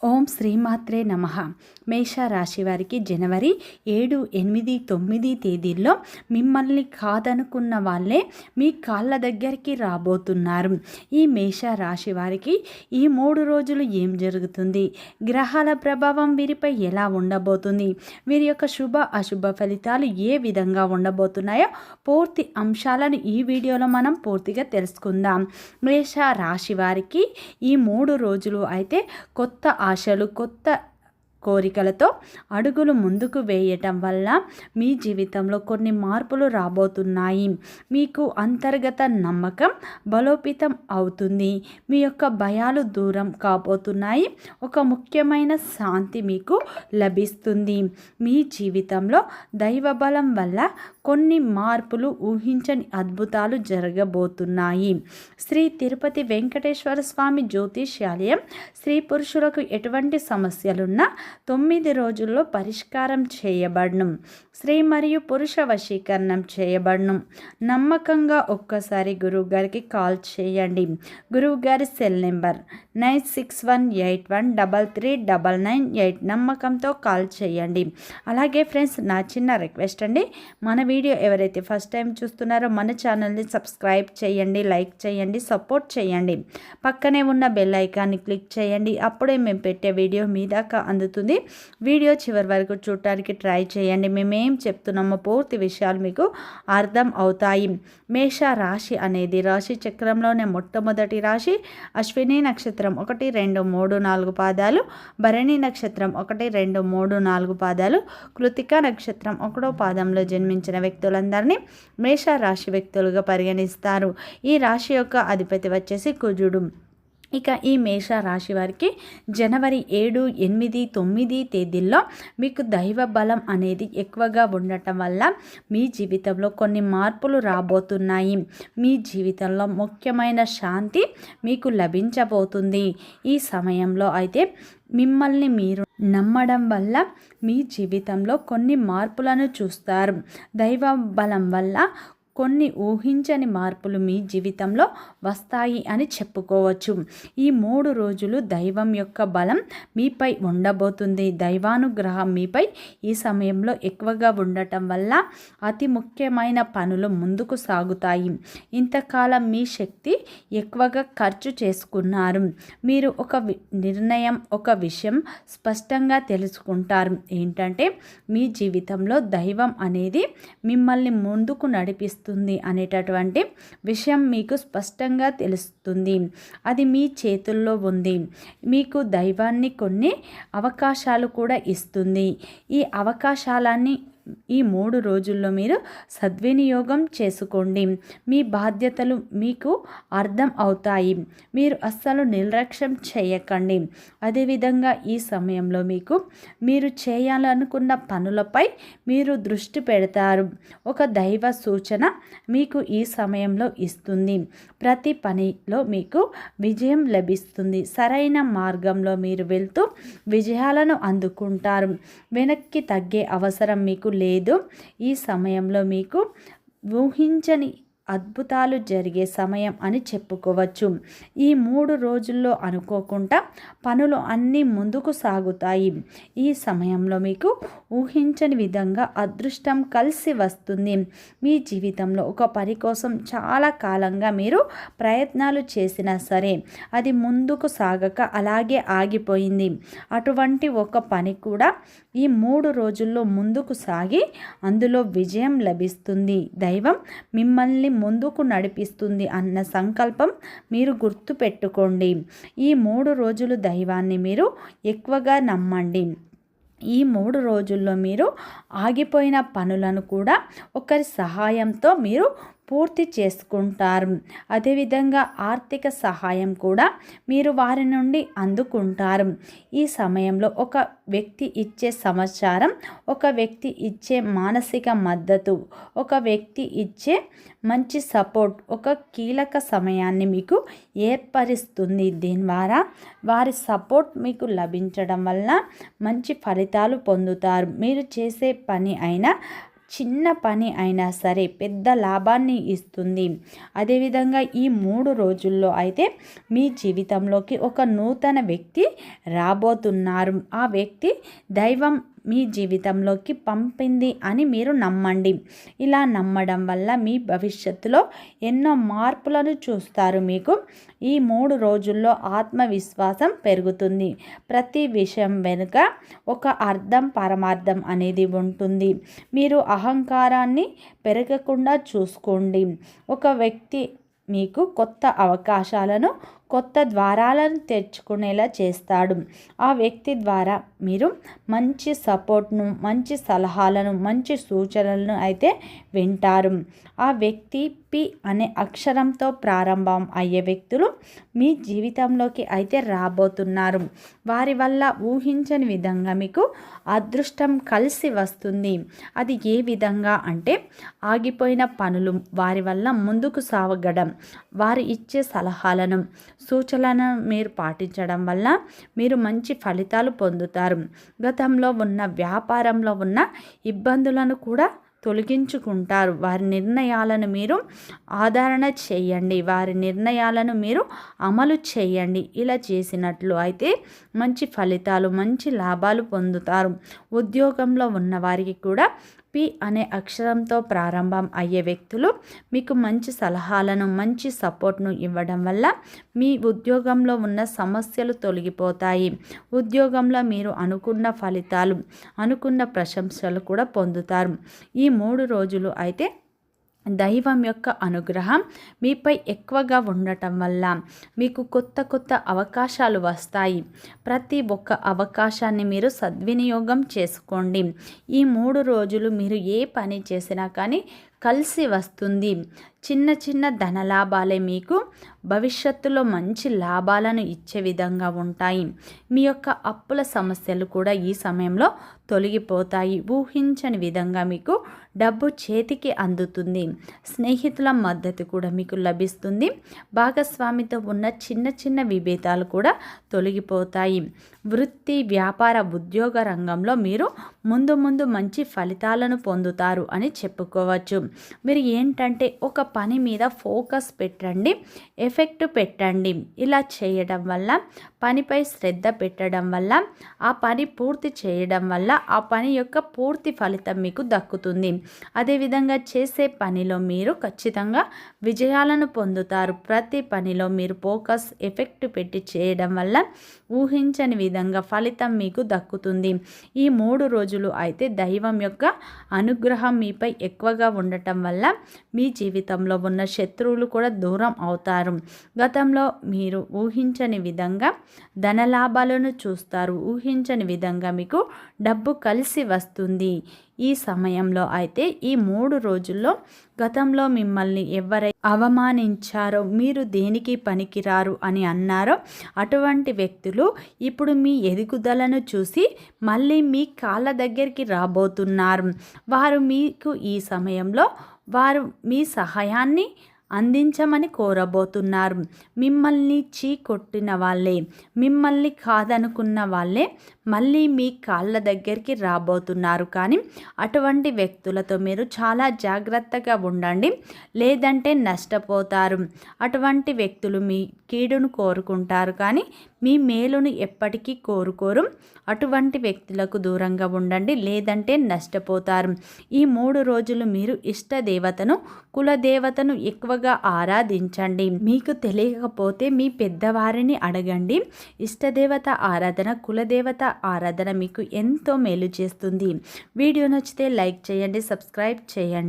ఓం శ్రీమాత్రే నమ. మేషరాశి వారికి జనవరి ఏడు ఎనిమిది తొమ్మిది తేదీల్లో మిమ్మల్ని కాదనుకున్న వాళ్ళే మీ కాళ్ళ దగ్గరికి రాబోతున్నారు. ఈ మేషరాశి వారికి ఈ మూడు రోజులు ఏం జరుగుతుంది? గ్రహాల ప్రభావం వీరిపై ఎలా ఉండబోతుంది? వీరి యొక్క శుభ అశుభ ఫలితాలు ఏ విధంగా ఉండబోతున్నాయో పూర్తి అంశాలను ఈ వీడియోలో మనం పూర్తిగా తెలుసుకుందాం. మేష రాశి వారికి ఈ మూడు రోజులు అయితే కొత్త ఆశలు కొత్త కోరికలతో అడుగులు ముందుకు వేయటం వల్ల మీ జీవితంలో కొన్ని మార్పులు రాబోతున్నాయి. మీకు అంతర్గత నమ్మకం బలోపేతం అవుతుంది. మీ యొక్క భయాలు దూరం కాబోతున్నాయి. ఒక ముఖ్యమైన శాంతి మీకు లభిస్తుంది. మీ జీవితంలో దైవ బలం వల్ల కొన్ని మార్పులు ఊహించని అద్భుతాలు జరగబోతున్నాయి. శ్రీ తిరుపతి వెంకటేశ్వర స్వామి జ్యోతిష్యాలయం స్త్రీ పురుషులకు ఎటువంటి సమస్యలున్నా తొమ్మిది రోజుల్లో పరిష్కారం చేయబడను. స్త్రీ మరియు పురుష వశీకరణం చేయబడను. నమ్మకంగా ఒక్కసారి గురువు గారికి కాల్ చేయండి. గురువు గారి cell number nine six one eight one double three double nine eight నమ్మకంతో కాల్ చేయండి. అలాగే ఫ్రెండ్స్ నా చిన్న రిక్వెస్ట్ అండి. మన వీడియో ఎవరైతే ఫస్ట్ టైం చూస్తున్నారో మన ఛానల్ని సబ్స్క్రైబ్ చేయండి లైక్ చేయండి సపోర్ట్ చేయండి. పక్కనే ఉన్న బెల్ ఐకాన్ని క్లిక్ చేయండి. అప్పుడే మేము పెట్టే వీడియో మీ దాకా అందుతుంది. వీడియో చివరి వరకు చూడటానికి ట్రై చేయండి. మేమేం చెప్తున్నామో పూర్తి విషయాలు మీకు అర్థం అవుతాయి. మేష రాశి అనేది రాశి చక్రంలోనే మొట్టమొదటి రాశి. అశ్విని నక్షత్రం ఒకటి రెండు మూడు నాలుగు పాదాలు. భరణి నక్షత్రం ఒకటి రెండు మూడు నాలుగు పాదాలు. కృతిక నక్షత్రం ఒకటో పాదంలో జన్మించిన వ్యక్తులందరినీ మేష రాశి వ్యక్తులుగా పరిగణిస్తారు. ఈ రాశి యొక్క అధిపతి వచ్చేసి కుజుడు. ఇక ఈ మేష రాశి వారికి జనవరి ఏడు ఎనిమిది తొమ్మిది తేదీల్లో మీకు దైవ బలం అనేది ఎక్కువగా ఉండటం వల్ల మీ జీవితంలో కొన్ని మార్పులు రాబోతున్నాయి. మీ జీవితంలో ముఖ్యమైన శాంతి మీకు లభించబోతుంది. ఈ సమయంలో అయితే మిమ్మల్ని మీరు నమ్మడం వల్ల మీ జీవితంలో కొన్ని మార్పులను చూస్తారు. దైవ బలం వల్ల కొన్ని ఊహించని మార్పులు మీ జీవితంలో వస్తాయి అని చెప్పుకోవచ్చు. ఈ మూడు రోజులు దైవం యొక్క బలం మీపై ఉండబోతుంది. దైవానుగ్రహం మీపై ఈ సమయంలో ఎక్కువగా ఉండటం వల్ల అతి ముఖ్యమైన పనులు ముందుకు సాగుతాయి. ఇంతకాలం మీ శక్తి ఎక్కువగా ఖర్చు చేసుకున్నారు. మీరు ఒక నిర్ణయం ఒక విషయం స్పష్టంగా తెలుసుకుంటారు. ఏంటంటే మీ జీవితంలో దైవం అనేది మిమ్మల్ని ముందుకు నడిపిస్తుంది. వస్తుంది అనేటటువంటి విషయం మీకు స్పష్టంగా తెలుస్తుంది. అది మీ చేతుల్లో ఉంది. మీకు దైవాన్ని కొన్ని అవకాశాలు కూడా ఇస్తుంది. ఈ అవకాశాలన్నీ ఈ మూడు రోజుల్లో మీరు సద్వినియోగం చేసుకోండి. మీ బాధ్యతలు మీకు అర్థం అవుతాయి. మీరు అస్సలు నిర్లక్ష్యం చేయకండి. అదేవిధంగా ఈ సమయంలో మీకు మీరు చేయాలనుకున్న పనులపై మీరు దృష్టి పెడతారు. ఒక దైవ సూచన మీకు ఈ సమయంలో ఇస్తుంది. ప్రతి పనిలో మీకు విజయం లభిస్తుంది. సరైన మార్గంలో మీరు వెళ్తూ విజయాలను అందుకుంటారు. వెనక్కి తగ్గే అవసరం మీకు లేదు. ఈ సమయంలో మీకు ఊహించని అద్భుతాలు జరిగే సమయం అని చెప్పుకోవచ్చు. ఈ మూడు రోజుల్లో అనుకోకుండా పనులు అన్నీ ముందుకు సాగుతాయి. ఈ సమయంలో మీకు ఊహించని విధంగా అదృష్టం కలిసి వస్తుంది. మీ జీవితంలో ఒక పని కోసం చాలా కాలంగా మీరు ప్రయత్నాలు చేసినా సరే అది ముందుకు సాగక అలాగే ఆగిపోయింది. అటువంటి ఒక పని కూడా ఈ మూడు రోజుల్లో ముందుకు సాగి అందులో విజయం లభిస్తుంది. దైవం మిమ్మల్ని ముందుకు నడిపిస్తుంది అన్న సంకల్పం మీరు గుర్తుపెట్టుకోండి. ఈ మూడు రోజులు దైవాన్ని మీరు ఎక్కువగా నమ్మండి. ఈ మూడు రోజుల్లో మీరు ఆగిపోయిన పనులను కూడా ఒకరి సహాయంతో మీరు పూర్తి చేసుకుంటారు. అదేవిధంగా ఆర్థిక సహాయం కూడా మీరు వారి నుండి అందుకుంటారు. ఈ సమయంలో ఒక వ్యక్తి ఇచ్చే సమాచారం ఒక వ్యక్తి ఇచ్చే మానసిక మద్దతు ఒక వ్యక్తి ఇచ్చే మంచి సపోర్ట్ ఒక కీలక సమయాన్ని మీకు ఏర్పరుస్తుంది. దీని ద్వారా వారి సపోర్ట్ మీకు లభించడం వల్ల మంచి ఫలితాలు పొందుతారు. మీరు చేసే పని అయినా చిన్న పని అయినా సరే పెద్ద లాభాన్ని ఇస్తుంది. అదేవిధంగా ఈ మూడు రోజుల్లో అయితే మీ జీవితంలోకి ఒక నూతన వ్యక్తి రాబోతున్నారు. ఆ వ్యక్తి దైవం మీ జీవితంలోకి పంపింది అని మీరు నమ్మండి. ఇలా నమ్మడం వల్ల మీ భవిష్యత్తులో ఎన్నో మార్పులను చూస్తారు మీకు. ఈ మూడు రోజుల్లో ఆత్మవిశ్వాసం పెరుగుతుంది. ప్రతి విషయం వెనుక ఒక అర్థం పరమార్థం అనేది ఉంటుంది. మీరు అహంకారాన్ని పెరగకుండా చూసుకోండి. ఒక వ్యక్తి మీకు కొత్త అవకాశాలను కొత్త ద్వారాలను తెచ్చుకునేలా చేస్తాడు. ఆ వ్యక్తి ద్వారా మీరు మంచి సపోర్ట్ను మంచి సలహాలను మంచి సూచనలను అయితే వింటారు. ఆ వ్యక్తి పి అనే అక్షరంతో ప్రారంభం అయ్యే వ్యక్తులు మీ జీవితంలోకి అయితే రాబోతున్నారు. వారి వల్ల ఊహించని విధంగా మీకు అదృష్టం కలిసి వస్తుంది. అది ఏ విధంగా అంటే ఆగిపోయిన పనులు వారి వల్ల ముందుకు సాగడం వారు ఇచ్చే సలహాలను సూచనలను మీరు పాటించడం వల్ల మీరు మంచి ఫలితాలు పొందుతారు. గతంలో ఉన్న వ్యాపారంలో ఉన్న ఇబ్బందులను కూడా తొలగించుకుంటారు. వారి నిర్ణయాలను మీరు ఆదరణ చేయండి. వారి నిర్ణయాలను మీరు అమలు చేయండి. ఇలా చేసినట్లు అయితే మంచి ఫలితాలు మంచి లాభాలు పొందుతారు. ఉద్యోగంలో ఉన్న వారికి కూడా పి అనే అక్షరంతో ప్రారంభం అయ్యే వ్యక్తులు మీకు మంచి సలహాలను మంచి సపోర్ట్ను ఇవ్వడం వల్ల మీ ఉద్యోగంలో ఉన్న సమస్యలు తొలగిపోతాయి. ఉద్యోగంలో మీరు అనుకున్న ఫలితాలు అనుకున్న ప్రశంసలు కూడా పొందుతారు. ఈ మూడు రోజులు అయితే దైవం యొక్క అనుగ్రహం మీపై ఎక్కువగా ఉండటం వల్ల మీకు కొత్త కొత్త అవకాశాలు వస్తాయి. ప్రతి ఒక్క అవకాశాన్ని మీరు సద్వినియోగం చేసుకోండి. ఈ మూడు రోజులు మీరు ఏ పని చేసినా కానీ కలిసి వస్తుంది. చిన్న చిన్న ధనలాభాలే మీకు భవిష్యత్తులో మంచి లాభాలను ఇచ్చే విధంగా ఉంటాయి. మీ యొక్క అప్పుల సమస్యలు కూడా ఈ సమయంలో తొలగిపోతాయి. ఊహించని విధంగా మీకు డబ్బు చేతికి అందుతుంది. స్నేహితుల మద్దతు కూడా మీకు లభిస్తుంది. భాగస్వామితో ఉన్న చిన్న చిన్న విభేదాలు కూడా తొలగిపోతాయి. వృత్తి వ్యాపార ఉద్యోగ రంగంలో మీరు ముందు ముందు మంచి ఫలితాలను పొందుతారు అని చెప్పుకోవచ్చు. మీరు ఏంటంటే ఒక పని మీద ఫోకస్ పెట్టండి ఎఫెక్ట్ పెట్టండి. ఇలా చేయడం వల్ల పనిపై శ్రద్ధ పెట్టడం వల్ల ఆ పని పూర్తి చేయడం వల్ల ఆ పని యొక్క పూర్తి ఫలితం మీకు దక్కుతుంది. అదేవిధంగా చేసే పనిలో మీరు ఖచ్చితంగా విజయాలను పొందుతారు. ప్రతి పనిలో మీరు ఫోకస్ ఎఫెక్ట్ పెట్టి చేయడం వల్ల ఊహించని విధంగా ఫలితం మీకు దక్కుతుంది. ఈ మూడు రోజులు అయితే దైవం యొక్క అనుగ్రహం మీపై ఎక్కువగా ఉండటం వల్ల మీ జీవితంలో ఉన్న శత్రువులు కూడా దూరం అవుతారు. గతంలో మీరు ఊహించని విధంగా ధనలాభాలను చూస్తారు. ఊహించని విధంగా మీకు డబ్బు కలిసి వస్తుంది. ఈ సమయంలో అయితే ఈ మూడు రోజుల్లో గతంలో మిమ్మల్ని ఎవరై అవమానించారో మీరు దేనికి పనికిరారు అని అన్నారో అటువంటి వ్యక్తులు ఇప్పుడు మీ ఎదుగుదలను చూసి మళ్ళీ మీ కాళ్ళ దగ్గరికి రాబోతున్నారు. వారు మీకు ఈ సమయంలో వారు మీ సహాయాన్ని అందించమని కోరబోతున్నారు. మిమ్మల్ని చీ కొట్టిన వాళ్ళే మిమ్మల్ని కాదనుకున్న వాళ్ళే మళ్ళీ మీ కాళ్ళ దగ్గరికి రాబోతున్నారు కానీ అటువంటి వ్యక్తులతో మీరు చాలా జాగ్రత్తగా ఉండండి. లేదంటే నష్టపోతారు. అటువంటి వ్యక్తులు మీ కీడును కోరుకుంటారు కానీ మీ మేలును ఎప్పటికీ కోరుకోరు. అటువంటి వ్యక్తులకు దూరంగా ఉండండి. లేదంటే నష్టపోతారు. ఈ మూడు రోజులు మీరు ఇష్ట దేవతను కులదేవతను ఎక్కువగా ఆరాధించండి. మీకు తెలియకపోతే మీ పెద్దవారిని అడగండి. ఇష్టదేవత ఆరాధన కులదేవత ఆరాధన మీకు ఎంతో మేలు చేస్తుంది. వీడియో నచ్చితే లైక్ చేయండి సబ్స్క్రైబ్ చేయండి.